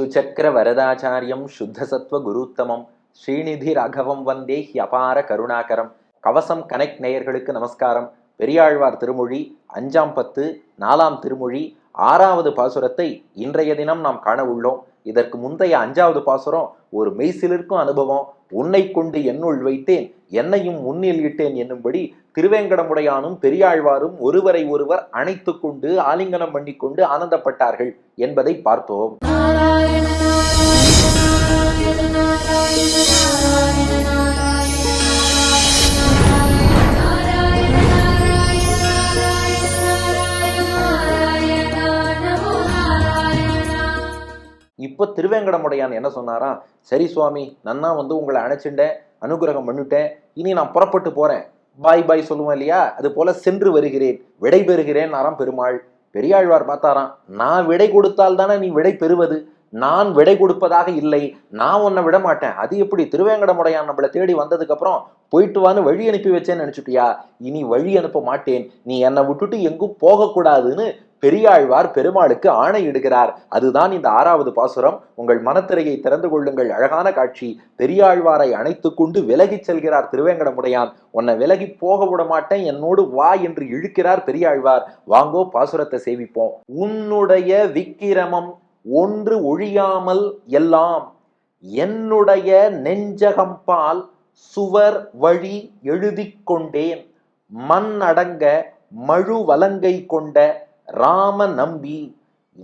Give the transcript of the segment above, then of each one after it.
சுச்சக்கர வரதாச்சாரியம் சுத்தசத்வ குருத்தமம். ஸ்ரீநிதி ராகவம் வந்தே ஹியபார கருணாகரம். கவசம் கனெக்ட் நேயர்களுக்கு நமஸ்காரம். பெரியாழ்வார் திருமொழி அஞ்சாம் பத்து நாலாம் திருமொழி ஆறாவது பாசுரத்தை இன்றைய தினம் நாம் காண உள்ளோம். இதற்கு முந்தைய அஞ்சாவது பாசுரம் ஒரு மெய்சிலிருக்கும் அனுபவம் உன்னை கொண்டு என்னுள் வைத்தேன் என்னையும் முன்னில் இட்டேன் என்னும்படி திருவேங்கடமுடையானும் பெரியாழ்வாரும் ஒருவரை ஒருவர் அணைத்து கொண்டு ஆலிங்கனம் பண்ணிக்கொண்டு ஆனந்தப்பட்டார்கள் என்பதை பார்த்தோம். திருவேங்கடமுடையான் என்ன சொன்னாராம் சரி சுவாமி நன்னா வந்து உங்களை அணைச்சிண்டேன் அனுகிரகம் பண்ணிட்டேன். இனி நான் புறப்பட்டு போறேன். பாய் பாய் சொல்லுவேன் இல்லையா? அது போல சென்று வருகிறேன். விடை பெறுகிறேன் நாராம் பெருமாள். பெரியாழ்வார் பார்த்தாராம் நான் விடை கொடுத்தால் தானே நீ விடை பெறுவது? நான் விடை கொடுப்பதாக இல்லை. நான் உன்னை விட மாட்டேன். அது எப்படி திருவேங்கடமுடையான் நம்மளை தேடி வந்ததுக்கு அப்புறம் போயிட்டு வான்னு வழி அனுப்பி வச்சேன்னு நினைச்சுட்டியா? இனி வழி அனுப்ப மாட்டேன். நீ என்னை விட்டுட்டு எங்கும் போகக்கூடாதுன்னு பெரியாழ்வார் பெருமாளுக்கு ஆணையிடுகிறார் அதுதான் இந்த ஆறாவது பாசுரம். உங்கள் மனத்திரையை திறந்து கொள்ளுங்கள். அழகான காட்சி. பெரியாழ்வாரை அணைத்து கொண்டு விலகிச் செல்கிறார் திருவேங்கடமுடையான். உன்னை விலகி போக விட மாட்டேன் என்னோடு வா என்று இழுக்கிறார் பெரியாழ்வார். வாங்கோ பாசுரத்தை சேவிப்போம் உன்னுடைய விக்கிரமம் ஒன்று ஒழியாமல் எல்லாம். என்னுடைய நெஞ்சகம்பால் சுவர் வழி எழுதிக் கொண்டேன். மண் அடங்க மழு வலங்கை கொண்ட ராம நம்பி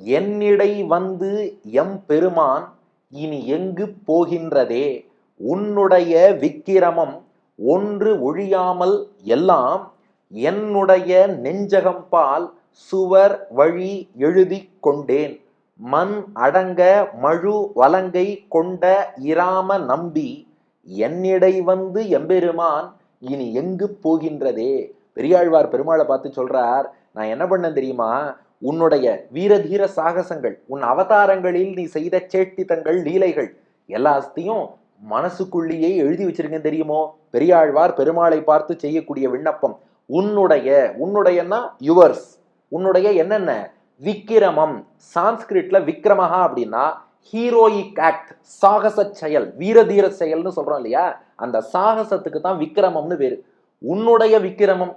என்னிடை வந்து எம் பெருமான் இனி எங்கு போகின்றதே? உன்னுடைய விக்கிரமம் ஒன்று ஒழியாமல் எல்லாம் என்னுடைய நெஞ்சகம்பால் சுவர் வழி எழுதிக் கொண்டேன். மண் அடங்க மழு வலங்கை கொண்ட இராம நம்பி என்னிடை வந்து எம்பெருமான் இனி எங்கு போகின்றதே? பெரியாழ்வார் பெருமாளை பார்த்து சொல்றார் நான் என்ன பண்ணேன் தெரியுமா? உன்னுடைய வீரதீர சாகசங்கள் உன் அவதாரங்களில் நீ செய்த சேட்டித்தங்கள் லீலைகள் எல்லாத்தையும் மனசுக்குள்ளேயே எழுதி வச்சிருக்கேன் தெரியுமோ? பெரியாழ்வார் பெருமாளை பார்த்து செய்யக்கூடிய விண்ணப்பம். உன்னுடைய உன்னுடையன்னா யுவர்ஸ். உன்னுடைய என்னென்ன? விக்கிரமம். சான்ஸ்கிரிட்ல விக்ரமஹா அப்படின்னா ஹீரோயிக் ஆக்ட் சாகச செயல் வீரதீர செயல்னு சொல்றோம் இல்லையா? அந்த சாகசத்துக்கு தான் விக்கிரமம்னு பேரு. உன்னுடைய விக்கிரமம்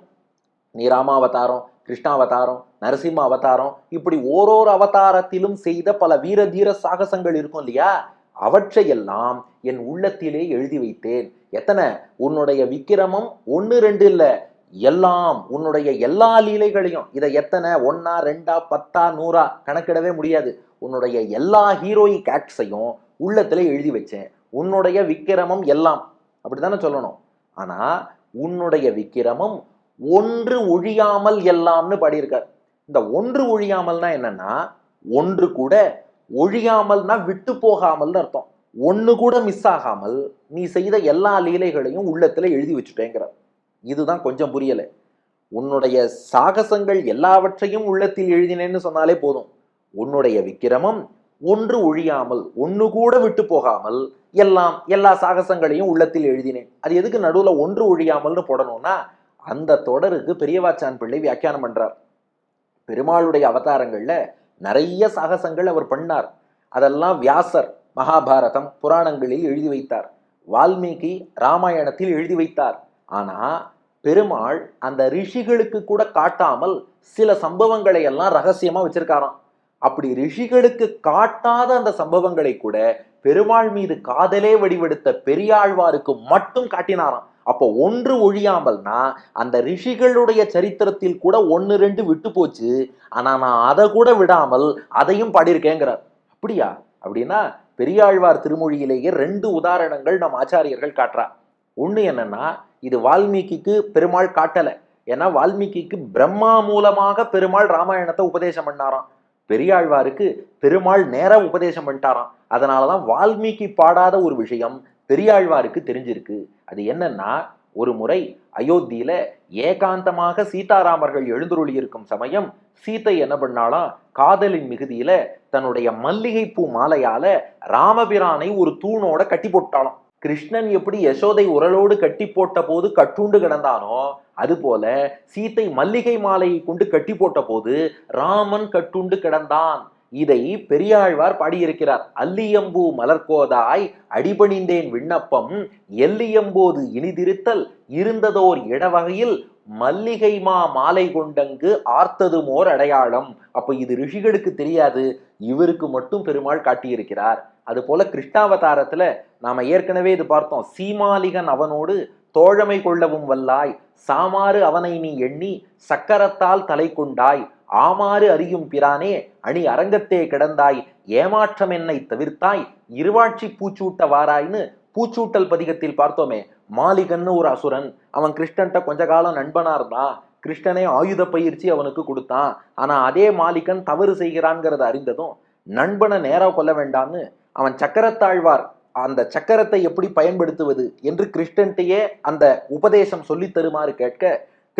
நீ ராமாவதாரம் கிருஷ்ணாவதாரம் நரசிம்ம அவதாரம் இப்படி ஓரோரு அவதாரத்திலும் செய்த பல வீரதீர சாகசங்கள் இருக்கும் இல்லையா? அவற்றையெல்லாம் என் உள்ளத்திலே எழுதி வைத்தேன். எத்தனை? உன்னுடைய விக்கிரமம் ஒன்று ரெண்டு இல்லை. எல்லாம் உன்னுடைய எல்லா லீலைகளையும். இதை எத்தனை? ஒன்னா ரெண்டா பத்தா நூறா கணக்கிடவே முடியாது. உன்னுடைய எல்லா ஹீரோயிக் ஆக்ட்ஸையும் உள்ளத்துல எழுதி வச்சேன். உன்னுடைய விக்கிரமம் எல்லாம். அப்படித்தானே சொல்லணும். ஆனா உன்னுடைய விக்கிரமம் ஒன்று ஒழியாமல் எல்லாம்னு பாடியிருக்கார். இந்த ஒன்று ஒழியாமல்னா என்னன்னா ஒன்று கூட ஒழியாமல்னா விட்டு போகாமல்னு அர்த்தம். ஒன்று கூட மிஸ் ஆகாமல் நீ செய்த எல்லா லீலைகளையும் உள்ளத்தில் எழுதி வச்சுட்டேங்கிறார். இதுதான் கொஞ்சம் புரியலை. உன்னுடைய சாகசங்கள் எல்லாவற்றையும் உள்ளத்தில் எழுதினேன்னு சொன்னாலே போதும். உன்னுடைய விக்கிரமம் ஒன்று ஒழியாமல் ஒன்று கூட விட்டு போகாமல் எல்லாம் எல்லா சாகசங்களையும் உள்ளத்தில் எழுதினேன். அது எதுக்கு நடுவில் ஒன்று ஒழியாமல்னு போடணும்னா அந்த தொடருக்கு பெரியவாச்சான் பிள்ளை வியாக்கியானம் பண்றார். பெருமாளுடைய அவதாரங்கள்ல நிறைய சாகசங்கள் அவர் பண்ணார். அதெல்லாம் வியாசர் மகாபாரதம் புராணங்களில் எழுதி வைத்தார். வால்மீகி ராமாயணத்தில் எழுதி வைத்தார். ஆனா பெருமாள் அந்த ரிஷிகளுக்கு கூட காட்டாமல் சில சம்பவங்களை எல்லாம் ரகசியமா வச்சிருக்காராம். அப்படி ரிஷிகளுக்கு காட்டாத அந்த சம்பவங்களை கூட பெருமாள் மீது காதலே வடிவெடுத்த பெரியாழ்வாருக்கு மட்டும் காட்டினாராம். அப்போ ஒன்று ஒழியாமல்னா அந்த ரிஷிகளுடைய சரித்திரத்தில் கூட ஒன்று ரெண்டு விட்டு போச்சு. ஆனால் நான் அதை கூட விடாமல் அதையும் பாடியிருக்கேங்கிறார். அப்படியா? அப்படின்னா பெரியாழ்வார் திருமொழியிலேயே ரெண்டு உதாரணங்கள் நம் ஆச்சாரியர்கள் காட்டுறா. ஒன்று என்னன்னா இது வால்மீகிக்கு பெருமாள் காட்டலை. ஏன்னா வால்மீகிக்கு பிரம்மா மூலமாக பெருமாள் ராமாயணத்தை உபதேசம் பண்ணாராம். பெரியாழ்வாருக்கு பெருமாள் நேர உபதேசம் பண்ணிட்டாராம். அதனாலதான் வால்மீகி பாடாத ஒரு விஷயம் பெரியாழ்வாருக்கு தெரிஞ்சிருக்கு. அது என்னன்னா ஒரு முறை அயோத்தியில ஏகாந்தமாக சீதாராமர்கள் எழுந்துருளி இருக்கும் சமயம் சீத்தை என்ன பண்ணாலாம் காதலின் மிகுதியில தன்னுடைய மல்லிகைப்பூ மாலையால ராமபிரானை ஒரு தூணோட கட்டி போட்டாலும் கிருஷ்ணன் எப்படி யசோதை உரலோடு கட்டி போட்ட போது கட்டுண்டு கிடந்தானோ அதுபோல சீத்தை மல்லிகை மாலையை கொண்டு கட்டி போட்ட போது ராமன் கட்டுண்டு கிடந்தான். இதை பெரியாழ்வார் பாடியிருக்கிறார். அல்லியம்பூ மலர்கோதாய் அடிபணிந்தேன் விண்ணப்பம் எல்லியம்போது இனிதிருத்தல் இருந்ததோர் இடவகையில் மல்லிகை மா மாலை கொண்டங்கு ஆர்த்ததுமோர் அடையாளம். அப்ப இது ரிஷிகளுக்கு தெரியாது இவருக்கு மட்டும் பெருமாள் காட்டியிருக்கிறார். அது போல கிருஷ்ணாவதாரத்துல நாம ஏற்கனவே இது பார்த்தோம் சீமாலிகன் அவனோடு தோழமை கொள்ளவும் வல்லாய் சாமாறு அவனை நீ எண்ணி சக்கரத்தால் தலை கொண்டாய் ஆமாறு அறியும் பிரானே அணி அரங்கத்தே கிடந்தாய் ஏமாற்றம் என்னை தவிர்த்தாய் இருவாட்சி பூச்சூட்ட வாராய்னு பூச்சூட்டல் பதிகத்தில் பார்த்தோமே மாலிகன்னு ஒரு அசுரன் அவன் கிருஷ்ணன்ட்ட கொஞ்ச காலம் நண்பனா இருந்தான் கிருஷ்ணனே ஆயுத பயிற்சி அவனுக்கு கொடுத்தான் ஆனா அதே மாலிகன் தவறு செய்கிறான்ங்கிறத அறிந்ததும் நண்பனை நேரம் கொல்ல வேண்டாம்னு அவன் சக்கரத்தாழ்வார் அந்த சக்கரத்தை எப்படி பயன்படுத்துவது என்று கிருஷ்ணன்ட்டையே அந்த உபதேசம் சொல்லித் தருமாறு கேட்க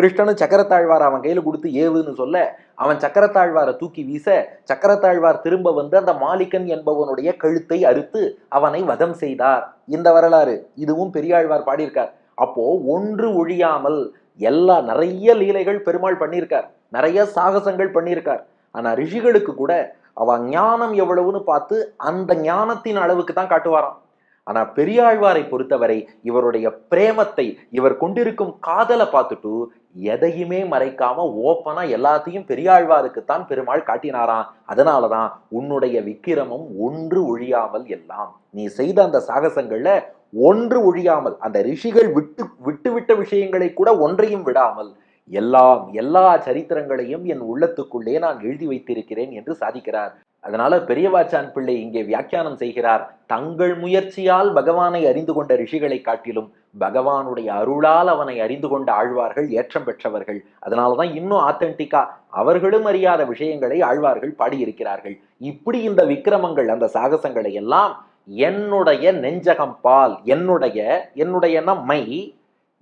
கிருஷ்ணனும் சக்கரத்தாழ்வார் அவன் கையில கொடுத்து ஏவுன்னு சொல்ல அவன் சக்கரத்தாழ்வாரை தூக்கி வீச சக்கரத்தாழ்வார் திரும்ப வந்து அந்த மாலிகன் என்பவனுடைய கழுத்தை அறுத்து அவனை வதம் செய்தார். இந்த வரலாறு. இதுவும் பெரியாழ்வார் பாடியிருக்கார். அப்போ ஒன்று ஒழியாமல் எல்லா நிறைய லீலைகள் பெருமாள் பண்ணியிருக்கார். நிறைய சாகசங்கள் பண்ணியிருக்கார். ஆனா ரிஷிகளுக்கு கூட அவ ஞானம் எவ்வளவுன்னு பார்த்து அந்த ஞானத்தின் அளவுக்கு தான் காட்டுவாராம். ஆனா பெரியாழ்வாரை பொறுத்தவரை இவருடைய பிரேமத்தை இவர் கொண்டிருக்கும் காதலை பார்த்துட்டு எதையுமே மறைக்காம ஓப்பனா எல்லாத்தையும் பெரியாழ்வாருக்குத்தான் பெருமாள் காட்டினாராம் அதனாலதான் உன்னுடைய விக்கிரமம் ஒன்று ஒழியாமல் எல்லாம். நீ செய்த அந்த சாகசங்கள்ல ஒன்று ஒழியாமல் அந்த ரிஷிகள் விட்டு விட்டு விட்ட விஷயங்களை கூட ஒன்றையும் விடாமல் எல்லாம் எல்லா சரித்திரங்களையும் என் உள்ளத்துக்குள்ளே நான் எழுதி வைத்திருக்கிறேன் என்று சாதிக்கிறார். அதனால பெரியவாச்சான் பிள்ளை இங்கே வியாக்கியானம் செய்கிறார். தங்கள் முயற்சியால் பகவானை அறிந்து கொண்ட ரிஷிகளை காட்டிலும் பகவானுடைய அருளால் அவனை அறிந்து கொண்ட ஆழ்வார்கள் ஏற்றம் பெற்றவர்கள். அதனாலதான் இன்னும் ஆத்தென்டிக்கா அவர்களும் அறியாத விஷயங்களை ஆழ்வார்கள் பாடியிருக்கிறார்கள். இப்படி இந்த விக்கிரமங்கள் அந்த சாகசங்களை எல்லாம் என்னுடைய நெஞ்சகம் பால் என்னுடைய என்னுடையனா மை?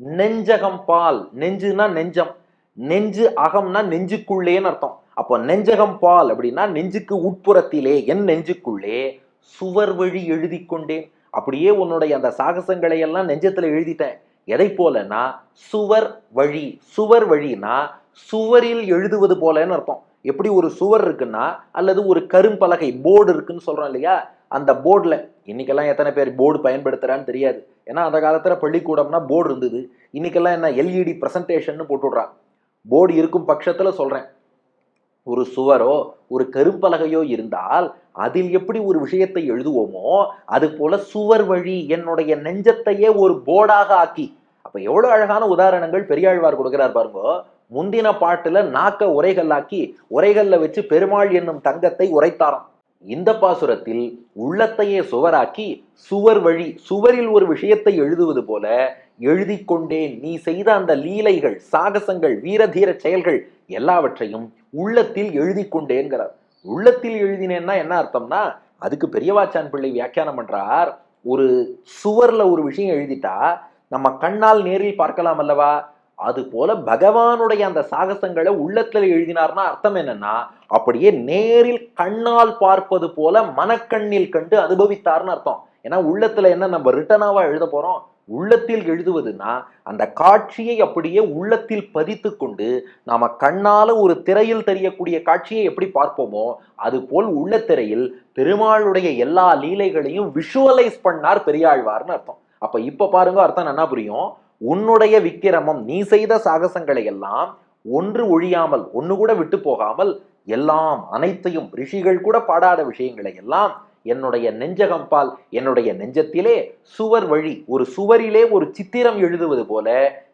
நெஞ்சகம் பால். நெஞ்சுனா நெஞ்சம். நெஞ்சு அகம்னா நெஞ்சுக்குள்ளேன்னு அர்த்தம். அப்போ நெஞ்சகம் பால் அப்படின்னா நெஞ்சுக்கு உட்புறத்திலே என் நெஞ்சுக்குள்ளே சுவர் வழி எழுதி கொண்டேன். அப்படியே உன்னுடைய அந்த சாகசங்களை எல்லாம் நெஞ்சத்துல எழுதிட்டேன். எதை போலன்னா சுவர் வழி. சுவர் வழினா சுவரில் எழுதுவது போலன்னு அர்த்தம். எப்படி ஒரு சுவர் இருக்குன்னா அல்லது ஒரு கரும்பலகை போர்டு இருக்குன்னு சொல்றோம் இல்லையா? அந்த போர்டில் இன்னைக்கெல்லாம் எத்தனை பேர் போர்டு பயன்படுத்துறான்னு தெரியாது. ஏன்னா அந்த காலத்தில் பள்ளிக்கூடம்னா போர்டு இருந்தது. இன்னைக்கெல்லாம் என்ன எல்இடி ப்ரெசன்டேஷன் போட்டு விடுறான் போர்டு இருக்கும் பட்சத்தில் சொல்கிறேன் ஒரு சுவரோ ஒரு கரும்பலகையோ இருந்தால் அதில் எப்படி ஒரு விஷயத்தை எழுதுவோமோ அது போல சுவர் வழி என்னுடைய நெஞ்சத்தையே ஒரு போர்டாக ஆக்கி. அப்போ எவ்வளோ அழகான உதாரணங்கள் பெரியாழ்வார் கொடுக்கிறார் பாருங்க. முந்தின பாட்டுல நாக்க உரைகல்லாக்கி உரைகல்ல வச்சு பெருமாள் என்னும் தங்கத்தை உரைத்தாராம். இந்த பாசுரத்தில் உள்ளத்தையே சுவராக்கி சுவர் வழி சுவரில் ஒரு விஷயத்தை எழுதுவது போல எழுதி கொண்டேன் நீ செய்த அந்த லீலைகள் சாகசங்கள் வீரதீர செயல்கள் எல்லாவற்றையும் உள்ளத்தில் எழுதி கொண்டேங்கிறார். உள்ளத்தில் எழுதினேன்னா என்ன அர்த்தம்னா அதுக்கு பெரியவாச்சான் பிள்ளை வியாக்கியானம் பண்றார் ஒரு சுவர்ல ஒரு விஷயம் எழுதிட்டா நம்ம கண்ணால் நேரில் பார்க்கலாம் அல்லவா? அது போல பகவானுடைய அந்த சாகசங்களை உள்ளத்துல எழுதினார்னா அர்த்தம் என்னன்னா அப்படியே நேரில் கண்ணால் பார்ப்பது போல மனக்கண்ணில் கண்டு அனுபவித்தார்னு அர்த்தம். ஏன்னா உள்ளத்துல என்ன நம்ம ரிட்டனாவா எழுத போறோம்? உள்ளத்தில் எழுதுவதுன்னா அந்த காட்சியை அப்படியே உள்ளத்தில் பதித்து கொண்டு நாம கண்ணால ஒரு திரையில் தெரியக்கூடிய காட்சியை எப்படி பார்ப்போமோ அது போல் உள்ள திரையில் பெருமாளுடைய எல்லா லீலைகளையும் விஷுவலைஸ் பண்ணார் பெரியாழ்வார்னு அர்த்தம். அப்ப இப்ப பாருங்க அர்த்தம் என்ன புரியும். உன்னுடைய விக்கிரமம் நீ செய்த சாகசங்களை எல்லாம் ஒன்று ஒழியாமல் ஒன்று கூட விட்டு போகாமல் எல்லாம் அனைத்தையும் ரிஷிகள் கூட பாடாத விஷயங்களை எல்லாம் என்னுடைய நெஞ்சகம்பால் என்னுடைய நெஞ்சத்திலே சுவர் வழி ஒரு சுவரிலே ஒரு சித்திரம் எழுதுவது போல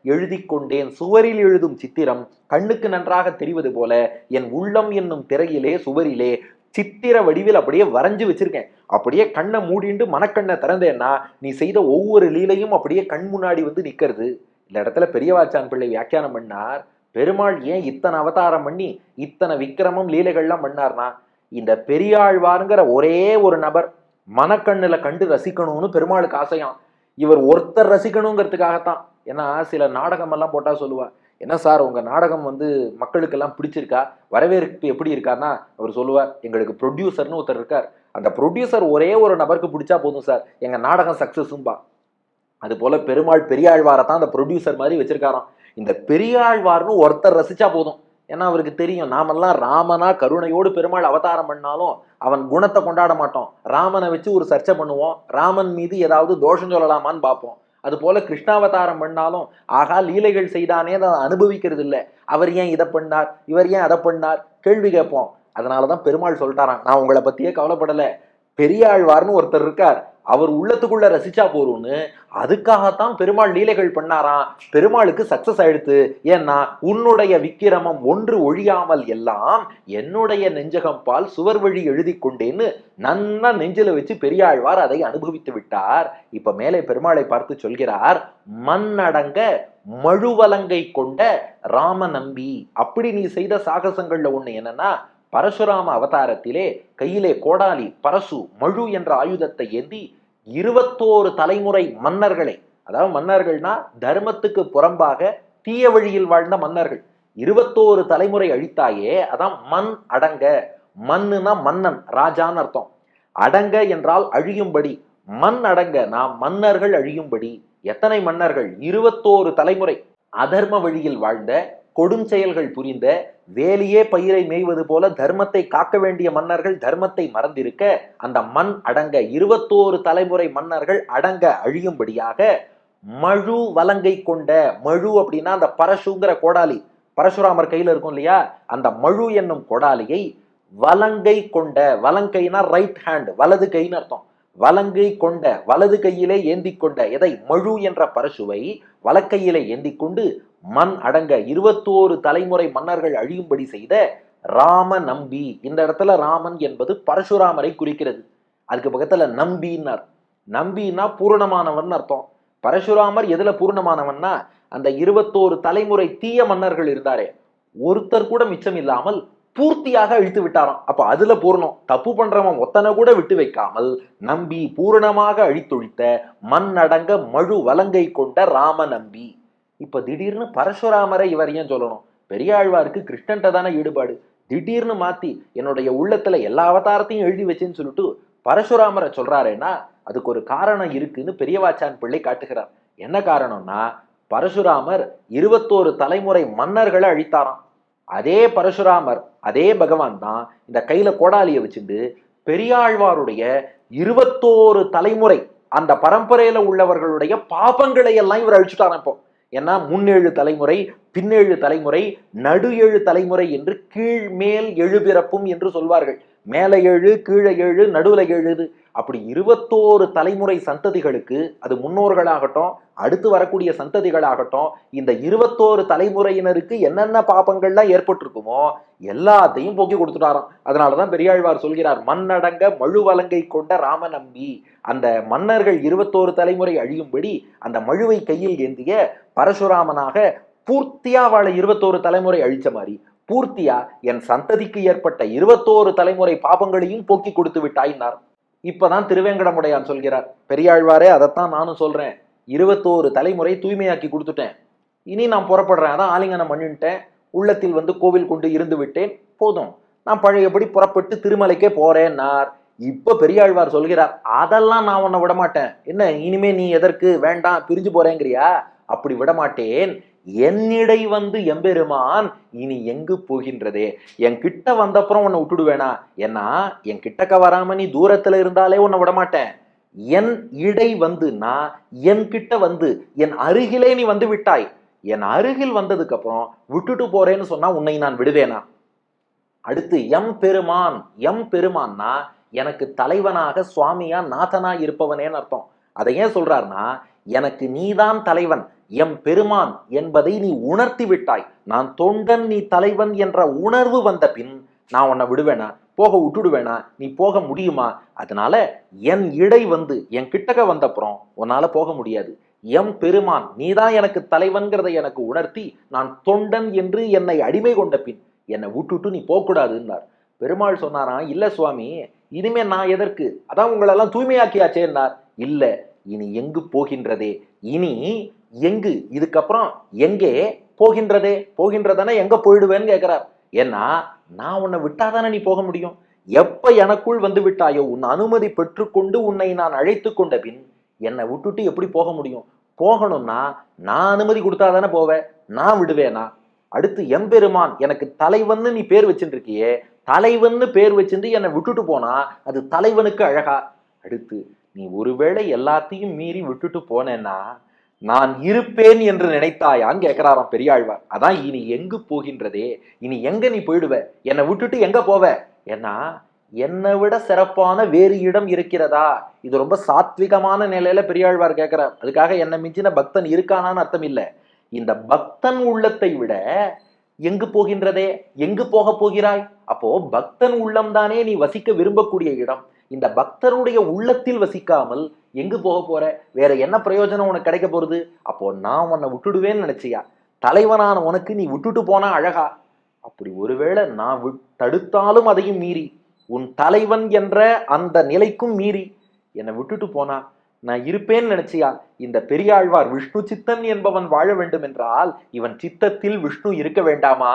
எழுதி கொண்டேன். சுவரில் எழுதும் சித்திரம் கண்ணுக்கு நன்றாக தெரிவது போல என் உள்ளம் என்னும் திரையிலே சுவரிலே சித்திர வடிவில் அப்படியே வரைஞ்சு வச்சிருக்கேன். அப்படியே கண்ணை மூடிண்டு மனக்கண்ணை திறந்தேன்னா நீ செய்த ஒவ்வொரு லீலையும் அப்படியே கண் முன்னாடி வந்து நிற்கிறது இந்த இடத்துல பெரியவாச்சான் பிள்ளை வியாக்கியானம் பண்ணார். பெருமாள் ஏன் இத்தனை அவதாரம் பண்ணி இத்தனை விக்கிரமம் லீலைகள்லாம் பண்ணார்னா இந்த பெரியாழ்வாருங்கிற ஒரே ஒரு நபர் மனக்கண்ணுல கண்டு ரசிக்கணும்னு பெருமாளுக்கு ஆசையாம். இவர் ஒருத்தர் ரசிக்கணுங்கிறதுக்காகத்தான். ஏன்னா சில நாடகமெல்லாம் போட்டால் போட்டா சொல்லுவா என்ன சார் உங்கள் நாடகம் வந்து மக்களுக்கெல்லாம் பிடிச்சிருக்கா? வரவேற்பு எப்படி இருக்காருன்னா அவர் சொல்லுவார் எங்களுக்கு ப்ரொடியூசர்னு ஒருத்தர் இருக்கார். அந்த ப்ரொடியூசர் ஒரே ஒரு நபருக்கு பிடிச்சா போதும் சார். எங்கள் நாடகம் சக்ஸஸும்பா அதுபோல் பெருமாள் பெரியாழ்வாரை தான் அந்த ப்ரொடியூசர் மாதிரி வச்சிருக்காராம். இந்த பெரியாழ்வார்னு ஒருத்தர் ரசிச்சா போதும். ஏன்னா அவருக்கு தெரியும் நாமெல்லாம் ராமனா கருணையோடு பெருமாள் அவதாரம் பண்ணாலும் அவன் குணத்தை கொண்டாட மாட்டோம். ராமனை வச்சு ஒரு சர்ச்சை பண்ணுவோம். ராமன் மீது ஏதாவது தோஷம் சொல்லலாமான்னு பார்ப்போம். அதுபோல கிருஷ்ணாவதாரம் பண்ணாலும் ஆகா லீலைகள் செய்தானே அதை அனுபவிக்கிறது இல்லை அவர் ஏன் இதை பண்ணார்? இவர் ஏன் அதை பண்ணார்? கேள்வி கேட்போம். அதனாலதான் பெருமாள் சொல்லிட்டாராம் நான் உங்களை பற்றியே கவலைப்படலை. பெரியாழ்வார்னு ஒருத்தர் இருக்கார். அவர் உள்ளத்துக்குள்ள ரசிச்சா போறோம்னு அதுக்காகத்தான் பெருமாள் லீலைகள் பண்ணாராம். பெருமாளுக்கு சக்சஸ் ஆயிடுத்து. ஏன்னா உன்னுடைய விக்கிரமம் ஒன்று ஒழியாமல் எல்லாம் என்னுடைய நெஞ்சகம் பால் சுவர் வழி எழுதி கொண்டேன்னு நன்னா நெஞ்சில வச்சு பெரியாழ்வார் அதை அனுபவித்து விட்டார். இப்ப மேலே பெருமாளை பார்த்து சொல்கிறார் மண்ணடங்க மழுவலங்கை கொண்ட ராம நம்பி அப்படி நீ செய்த சாகசங்கள்ல ஒண்ணு என்னன்னா பரசுராம அவதாரத்திலே கையிலே கோடாலி பரசு மழு என்ற ஆயுதத்தை ஏந்தி இருபத்தோரு தலைமுறை மன்னர்களை அதாவது மன்னர்கள்னா தர்மத்துக்கு புறம்பாக தீய வழியில் வாழ்ந்த மன்னர்கள் இருபத்தோரு தலைமுறை அழித்தாயே அதான் மண் அடங்க. மண்ணுனா மன்னன் ராஜான்னு அர்த்தம். அடங்க என்றால் அழியும்படி மண் அடங்க நாம் மன்னர்கள் அழியும்படி எத்தனை மன்னர்கள்? இருபத்தோரு தலைமுறை அதர்ம வழியில் வாழ்ந்த கொடுஞ்செயல்கள் புரிந்த வேலியே பயிரை மேய்வது போல தர்மத்தை காக்க வேண்டிய மன்னர்கள் தர்மத்தை மறந்திருக்க அந்த மண் அடங்க இருபத்தோரு தலைமுறை மன்னர்கள் அடங்க அழியும்படியாக மழு வலங்கை கொண்ட மழு அப்படின்னா அந்த பரசுங்கிற கோடாலி. பரசுராமர் கையில இருக்கும் இல்லையா? அந்த மழு என்னும் கோடாலியை வலங்கை கொண்ட வலங்கைனா ரைட் ஹேண்ட் வலது கைன்னு அர்த்தம். வலங்கை கொண்ட வலது கையிலே ஏந்தி கொண்ட எதை? மழு என்ற பரசுவை வலக்கையிலே ஏந்தி கொண்டு மண் அடங்க இருபத்தோரு தலைமுறை மன்னர்கள் அழியும்படி செய்த ராம நம்பி. இந்த இடத்துல ராமன் என்பது பரசுராமரை குறிக்கிறது. அதுக்கு பக்கத்துல நம்பின்னார். நம்பின்னா பூரணமானவன் அர்த்தம். பரசுராமர் எதுல பூர்ணமானவன்னா அந்த இருபத்தோரு தலைமுறை தீய மன்னர்கள் இருந்தாரே ஒருத்தர் கூட மிச்சம் இல்லாமல் பூர்த்தியாக இழுத்து விட்டாராம். அப்ப அதுல பூர்ணம். தப்பு பண்றவன் ஒத்தனை கூட விட்டு வைக்காமல் நம்பி பூரணமாக அழித்தொழித்த மண் அடங்க மழு வலங்கை கொண்ட ராம நம்பி. இப்போ திடீர்னு பரசுராமரை இவர் ஏன் சொல்லணும்? பெரியாழ்வாருக்கு கிருஷ்ணன்ட்ட தானே ஈடுபாடு. திடீர்னு மாத்தி என்னுடைய உள்ளத்துல எல்லா அவதாரத்தையும் எழுதி வச்சேன்னு சொல்லிட்டு பரசுராமரை சொல்றாருன்னா அதுக்கு ஒரு காரணம் இருக்குன்னு பெரியவாச்சான் பிள்ளை காட்டுகிறார். என்ன காரணம்னா பரசுராமர் இருபத்தோரு தலைமுறை மன்னர்களை அழித்தாராம். அதே பரசுராமர் அதே பகவான் தான் இந்த கையில கோடாலியை வச்சுட்டு பெரியாழ்வாருடைய இருபத்தோரு தலைமுறை அந்த பரம்பரையில உள்ளவர்களுடைய பாபங்களை எல்லாம் இவர் அழிச்சுட்டாராம் இப்போ. ஏன்னா முன்னேழு தலைமுறை பின்னேழு தலைமுறை நடு ஏழு தலைமுறை என்று கீழ் மேல் எழுபிறப்பும் என்று சொல்வார்கள். மேலே ஏழு கீழே ஏழு நடுவுல ஏழு அப்படி இருபத்தோரு தலைமுறை சந்ததிகளுக்கு அது முன்னோர்களாகட்டும் அடுத்து வரக்கூடிய சந்ததிகளாகட்டும் இந்த இருபத்தோரு தலைமுறையினருக்கு என்னென்ன பாப்பங்கள்லாம் ஏற்பட்டிருக்குமோ எல்லாத்தையும் போக்கி கொடுத்துட்டாராம். அதனாலதான் பெரியாழ்வார் சொல்கிறார் மண்ணடங்க மழுவலங்கை கொண்ட ராமநம்பி. அந்த மன்னர்கள் இருபத்தோரு தலைமுறை அழியும்படி அந்த மழுவை கையில் ஏந்திய பரசுராமனாக பூர்த்தியாக வாழ இருபத்தோரு தலைமுறை அழிச்ச மாதிரி பூர்த்தியா என் சந்ததிக்கு ஏற்பட்ட இருபத்தோரு தலைமுறை பாபங்களையும் போக்கி கொடுத்து விட்டாயினார் இப்பதான் திருவேங்கடமுடையான் சொல்கிறார். பெரியாழ்வாரே அதைத்தான் நானும் சொல்றேன். இருபத்தோரு தலைமுறை தூய்மையாக்கி கொடுத்துட்டேன். இனி நான் புறப்படுறேன். அதான் ஆலிங்கனம் பண்ணிட்டேன் உள்ளத்தில் வந்து கோவில் கொண்டு இருந்து விட்டேன். போதும். நான் பழையபடி புறப்பட்டு திருமலைக்கே போறேன்னார். இப்ப பெரியாழ்வார் சொல்கிறார் அதெல்லாம் நான் உன்னை விடமாட்டேன். என்ன இனிமே நீ எதற்கு வேண்டாம் பிரிஞ்சு போறேங்கிறியா? அப்படி விட மாட்டேன் என்னிடை வந்து எம்பெருமான் இனி எங்கு போகின்றதே? என் கிட்ட வந்தப்புறம் உன்னை விட்டுடுவேனா? ஏன்னா என் கிட்டக்க வராம நீ தூரத்துல இருந்தாலே உன்னை விட மாட்டேன் என் இடை வந்து நான் என் கிட்ட வந்து என் அருகிலே நீ வந்து விட்டாய். என் அருகில் வந்ததுக்கு அப்புறம் விட்டுட்டு போறேன்னு சொன்னா உன்னை நான் விடுவேனா? அடுத்து எம் பெருமான் எம் பெருமான்னா எனக்கு தலைவனாக சுவாமியா நாதனா இருப்பவனேன்னு அர்த்தம். அதை ஏன் சொல்றாருன்னா எனக்கு நீதான் தலைவன். எம் பெருமான் என்பதை நீ உணர்த்தி விட்டாய். நான் தொண்டன் நீ தலைவன் என்ற உணர்வு வந்த பின் நான் உன்னை விடுவேனா? போக விட்டுடுவேனா? நீ போக முடியுமா? அதனால என் இடை வந்து என் கிட்டக்க வந்தப்புறம் உன்னால போக முடியாது. எம் பெருமான் நீதான் எனக்கு தலைவன்கிறதை எனக்கு உணர்த்தி நான் தொண்டன் என்று என்னை அடிமை கொண்ட பின் என்னை விட்டுட்டு நீ போகக்கூடாதுன்னார். பெருமாள் சொன்னாராம் இல்ல சுவாமி இனிமே நான் எதற்கு? அதான் உங்களெல்லாம் தூய்மையாக்கியாச்சேன்னார் இல்ல இனி எங்கு போகின்றதே? இனி எங்கு? இதுக்கப்புறம் எங்கே போகின்றதே? போகின்றதானே எங்க போயிடுவேன்னு கேட்கிறார் ஏன்னா நான் உன்னை விட்டாதானே நீ போக முடியும். எப்ப எனக்குள் வந்து விட்டாயோ உன் அனுமதி பெற்றுக்கொண்டு உன்னை நான் அழைத்து கொண்ட பின் என்னை விட்டுட்டு எப்படி போக முடியும்? போகணும்னா நான் அனுமதி கொடுத்தாதானே போவேன்? நான் விடுவேனா? அடுத்து எம்பெருமான் எனக்கு தலைவன்னு நீ பேர் வச்சுட்டு இருக்கியே தலைவன்னு பேர் வச்சுட்டு என்னை விட்டுட்டு போனா அது தலைவனுக்கு அழகா? அடுத்து நீ ஒருவேளை எல்லாத்தையும் மீறி விட்டுட்டு போனேன்னா நான் இருப்பேன் என்று நினைத்தாயான்னு கேட்கிறாராம் பெரியாழ்வார் அதான் இனி எங்கு போகின்றதே? இனி எங்க நீ போயிடுவ? என்னை விட்டுட்டு எங்க போவ? ஏன்னா என்னை விட சிறப்பான வேறு இடம் இருக்கிறதா? இது ரொம்ப சாத்விகமான நிலையில பெரியாழ்வார் கேட்கிறார் அதுக்காக என்னை மிஞ்சின பக்தன் இருக்கானான்னு அர்த்தம் இல்லை இந்த பக்தன் உள்ளத்தை விட எங்கு போகின்றதே? எங்கு போக போகிறாய்? அப்போ பக்தன் உள்ளம்தானே நீ வசிக்க விரும்பக்கூடிய இடம். இந்த பக்தருடைய உள்ளத்தில் வசிக்காமல் எங்கு போக போற? வேற என்ன பிரயோஜனம் உனக்கு கிடைக்க போறது? அப்போ நான் உன்னை விட்டுடுவேன்னு நினைச்சியா? தலைவனான உனக்கு நீ விட்டுட்டு போனா அழகா? அப்படி ஒருவேளை நான் விட்- தடுத்தாலும் அதையும் மீறி உன் தலைவன் என்ற அந்த நிலைக்கும் மீறி என்னை விட்டுட்டு போனா நான் இருப்பேன் நினைச்சியா? இந்த பெரியாழ்வார் விஷ்ணு சித்தன் என்பவன் வாழ வேண்டும் என்றால் இவன் சித்தத்தில் விஷ்ணு இருக்க வேண்டாமா?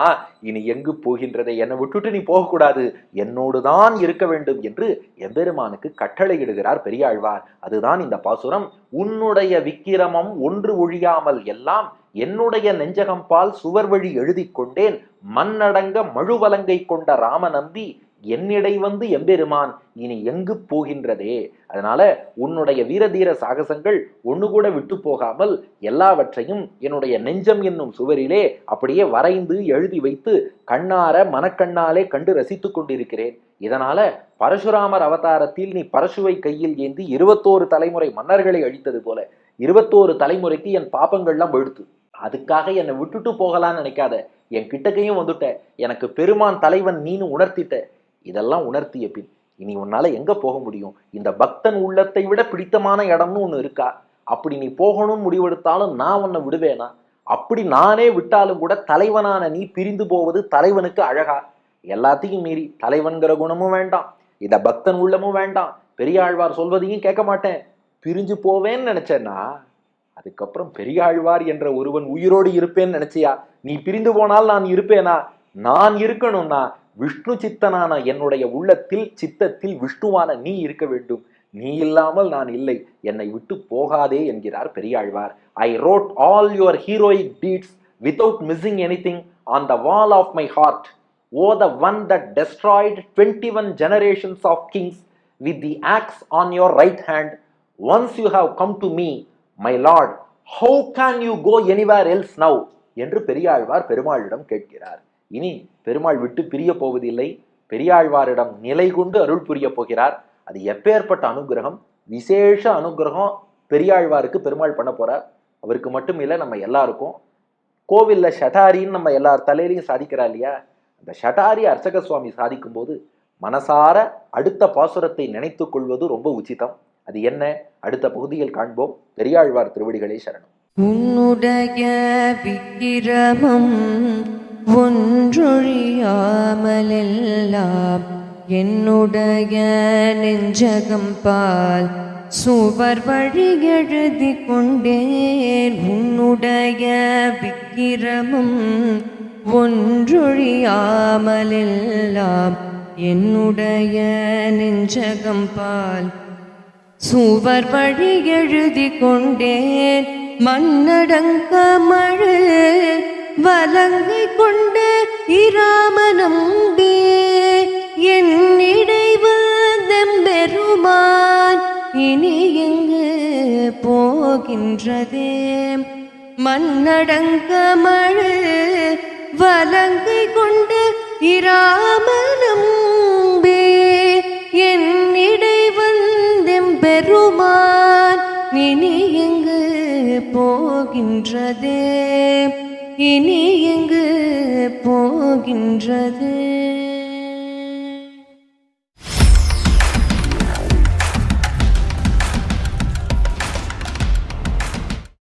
இனி எங்கு போகின்றதை என்னை விட்டுட்டு நீ போகக்கூடாது. என்னோடு தான் இருக்க வேண்டும் என்று எம்பெருமானுக்கு கட்டளையிடுகிறார் பெரியாழ்வார். அதுதான் இந்த பாசுரம். உன்னுடைய விக்கிரமம் ஒன்று ஒழியாமல் எல்லாம் என்னுடைய நெஞ்சகம்பால் சுவர் வழி எழுதி கொண்டேன் மண்ணடங்க மழுவலங்கை கொண்ட ராமநம்பி என்னிடை வந்து எம்பெருமான் இனி எங்கு போகின்றதே? அதனால உன்னுடைய வீரதீர சாகசங்கள் ஒன்று கூட விட்டு போகாமல் எல்லாவற்றையும் என்னுடைய நெஞ்சம் என்னும் சுவரிலே அப்படியே வரைந்து எழுதி வைத்து கண்ணார மனக்கண்ணாலே கண்டு ரசித்து கொண்டிருக்கிறேன். இதனால பரசுராமர் அவதாரத்தில் நீ பரசுவை கையில் ஏந்தி இருபத்தோரு தலைமுறை மன்னர்களை அழித்தது போல இருபத்தோரு தலைமுறைக்கு என் பாப்பங்கள்லாம் வெளுத்து. அதுக்காக என்னை விட்டுட்டு போகலான்னு நினைக்காத. என் கிட்டக்கையும் வந்துட்ட. எனக்கு பெருமான் தலைவன் நீனு உணர்த்திட்ட. இதெல்லாம் உணர்த்திய பின் இனி உன்னால எங்க போக முடியும்? இந்த பக்தன் உள்ளத்தை விட பிடித்தமான இடம்னு ஒன்று இருக்கா? அப்படி நீ போகணும்னு முடிவெடுத்தாலும் நான் உன்னை விடுவேனா? அப்படி நானே விட்டாலும் கூட தலைவனான நீ பிரிந்து போவது தலைவனுக்கு அழகா? எல்லாத்தையும் மீறி தலைவன்கிற குணமும் வேண்டாம். இதை பக்தன் உள்ளமும் வேண்டாம். பெரியாழ்வார் சொல்வதையும் கேட்க மாட்டேன். பிரிஞ்சு போவேன்னு நினைச்சேன்னா அதுக்கப்புறம் பெரியாழ்வார் என்ற ஒருவன் உயிரோடு இருப்பேன்னு நினைச்சியா? நீ பிரிந்து போனால் நான் இருப்பேனா? நான் இருக்கணும்னா விஷ்ணு சித்தனான என்னுடைய உள்ளத்தில் சித்தத்தில் விஷ்ணுவான நீ இருக்க வேண்டும். நீ இல்லாமல் நான் இல்லை. என்னை விட்டு போகாதே என்கிறார் Periyazhwar. I wrote all your heroic deeds without missing anything on the wall of my heart oh the one that destroyed twenty one generations of kings with the axe on your right hand once you have come to me my lord how can you go anywhere else now என்று பெரியாழ்வார் பெருமாளிடம் கேட்கிறார். இனி பெருமாள் விட்டு பிரிய போவதில்லை. பெரியாழ்வாரிடம் நிலை கொண்டு அருள் புரிய போகிறார். அது எப்பேற்பட்ட அனுகிரகம்? விசேஷ அனுகிரகம் பெரியாழ்வாருக்கு பெருமாள் பண்ண போறார். அவருக்கு மட்டும் இல்லை நம்ம எல்லாருக்கும். கோவில்ல ஷட்டாரின்னு நம்ம எல்லார் தலையிலையும் சாதிக்கிறா இல்லையா? அந்த ஷட்டாரி அர்ச்சக சுவாமி சாதிக்கும் போது மனசார அடுத்த பாசுரத்தை நினைத்து கொள்வது ரொம்ப உச்சிதம். அது என்ன? அடுத்த பகுதியில் காண்போம். பெரியாழ்வார் திருவடிகளே சரணம். உன்னுடைய விக்கிரமம் ஒன்றொழியாமலெல்லாம் என்னுடைய நெஞ்சகம் பால் சுவர் வழி எழுதி கொண்டேன் உன்னுடைய விக்கிரமும் ஒன்றொழியாமலெல்லாம் என்னுடைய நெஞ்சகம் பால் சுவர் வழி எழுதி கொண்டேன் மன்னடங்க மழு வலங்கை கொண்டு இராமனம்பே என்னிடைவந்தெம்பெருமான் இனி எங்கு போகின்றதே? மண்ணடங்க மழு வலங்கை கொண்ட இராமனம்பே என்னிடை வந்தெம் பெருமான் இனி எங்கு போகின்றதே? இனி எங்கு போகின்றது?